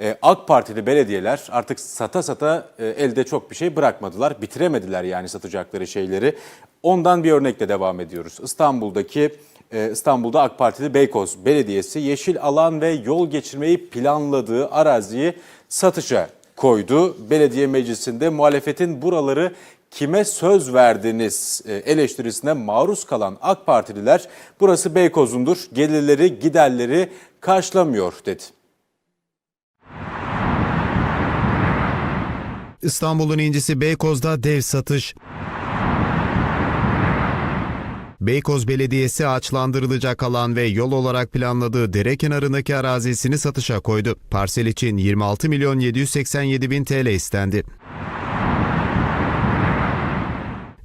E, AK Partili belediyeler artık sata sata e, elde çok bir şey bırakmadılar. Bitiremediler yani satacakları şeyleri. Ondan bir örnekle devam ediyoruz. İstanbul'daki e, İstanbul'da AK Partili Beykoz Belediyesi yeşil alan ve yol geçirmeyi planladığı araziyi satışa koydu. Belediye meclisinde muhalefetin buraları kime söz verdiniz eleştirisine maruz kalan AK Partililer burası Beykoz'undur gelirleri giderleri karşılamıyor dedi. İstanbul'un incisi Beykoz'da dev satış. Beykoz Belediyesi ağaçlandırılacak alan ve yol olarak planladığı dere kenarındaki arazisini satışa koydu. Parsel için 26 milyon 787 bin TL istendi.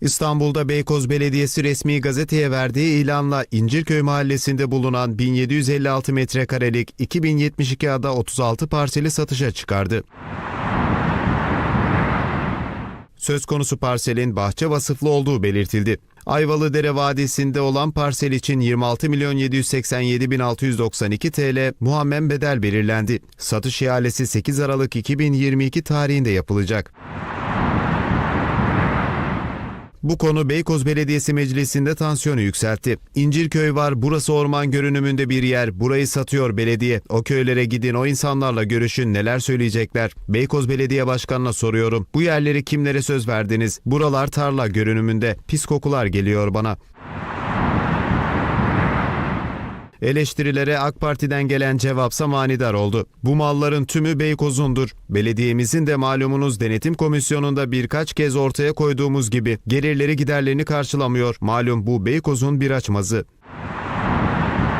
İstanbul'da Beykoz Belediyesi resmi gazeteye verdiği ilanla İncirköy mahallesinde bulunan 1756 metrekarelik 2072 ada 36 parseli satışa çıkardı. Söz konusu parselin bahçe vasıflı olduğu belirtildi. Ayvalıdere Vadisi'nde olan parsel için 26 milyon 787 bin 692 TL muammen bedel belirlendi. Satış ihalesi 8 Aralık 2022 tarihinde yapılacak. Bu konu Beykoz Belediyesi Meclisi'nde tansiyonu yükseltti. İncirköy var, burası orman görünümünde bir yer, burayı satıyor belediye. O köylere gidin, o insanlarla görüşün, neler söyleyecekler. Beykoz Belediye Başkanı'na soruyorum. Bu yerleri kimlere söz verdiniz? Buralar tarla görünümünde. Pis kokular geliyor bana. Eleştirilere AK Parti'den gelen cevapsa manidar oldu. Bu malların tümü Beykoz'undur. Belediyemizin de malumunuz denetim komisyonunda birkaç kez ortaya koyduğumuz gibi gelirleri giderlerini karşılamıyor. Malum bu Beykoz'un bir açmazı.